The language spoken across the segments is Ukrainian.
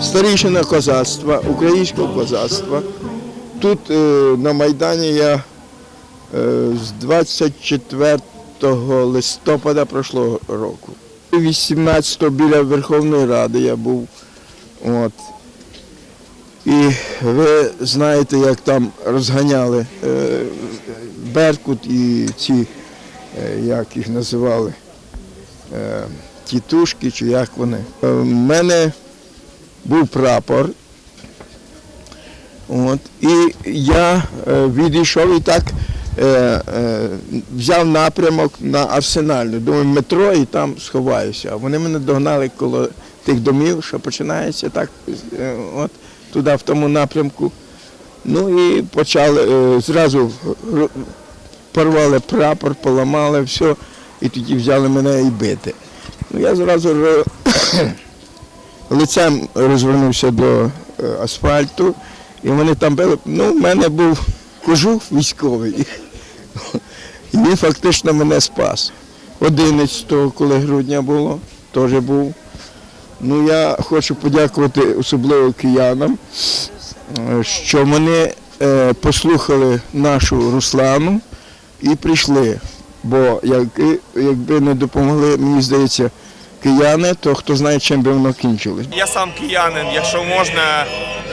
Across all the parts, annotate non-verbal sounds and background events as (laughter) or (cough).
старішина козацтва, українського козацтва. Тут е, на Майдані я е, з 24 листопада прошлого року. 18-го біля Верховної Ради я був. От. І ви знаєте, як там розганяли е, Беркут і ці, е, як їх називали, е, тітушки чи як вони. У мене був прапор. От, і я е, відійшов і так е, е, взяв напрямок на арсенальну. Думаю, метро і там сховаюся. А вони мене догнали коло тих домів, що починається так, е, от, туди, в тому напрямку. Ну і почали е, зразу порвали прапор, поламали все, і тоді взяли мене і бити. Ну, я зразу (coughs) лицем розвернувся до е, асфальту, і вони там били. Ну, в мене був кожух військовий. І він фактично мене спас. 11 коли грудня було, теж був. Ну, я хочу подякувати особливо киянам, е, що вони е, послухали нашу Руслану і прийшли. Бо як- якби не допомогли, мені здається, кияни, то хто знає, чим би воно кінчилось. Я сам киянин, якщо можна,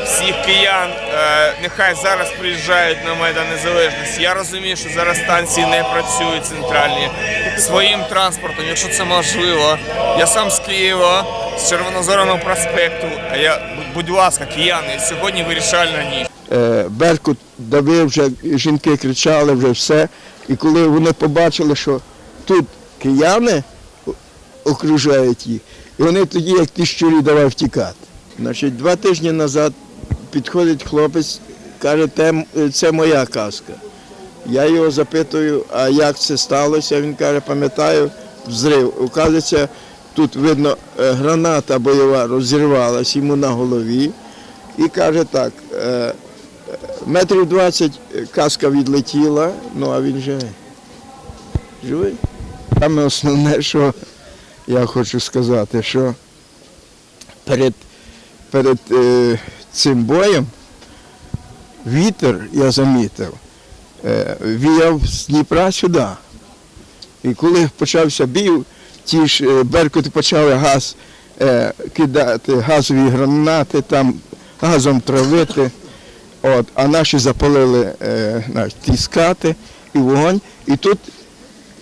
всіх киян, е, нехай зараз приїжджають на Майдан Незалежності. Я розумію, що зараз станції не працюють центральні своїм транспортом, якщо це можливо. Я сам з Києва, з Червонозорного проспекту. А я, будь ласка, кияни, сьогодні вирішальна ніч. Е, Беркут давив, вже жінки кричали, вже все. І коли вони побачили, що тут кияни окружають їх, і вони тоді, як ті щурі, давай втікати. Значить, два тижні назад підходить хлопець, каже, це моя казка. Я його запитую, а як це сталося? Він каже, пам'ятаю, взрив. Оказується, тут видно, е, граната бойова розірвалась йому на голові. І каже так, е, метрів 20 каска відлетіла, ну а він живий. Живий. Саме основне, що я хочу сказати, що перед, перед е, цим боєм вітер, я замітив, е, віяв з Дніпра сюди. І коли почався бій, ті ж е, беркути почали газ е, кидати, газові гранати, там газом травити. От, а наші запалили е, ті скати і вогонь. І тут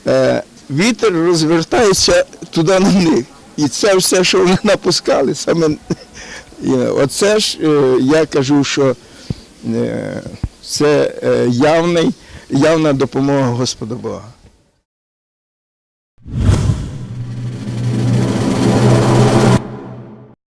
е, вітер розвертається туди на них. І це все, що вони напускали, саме (laughs) оце ж е, я кажу, що е, це е, явний, явна допомога Господа Бога.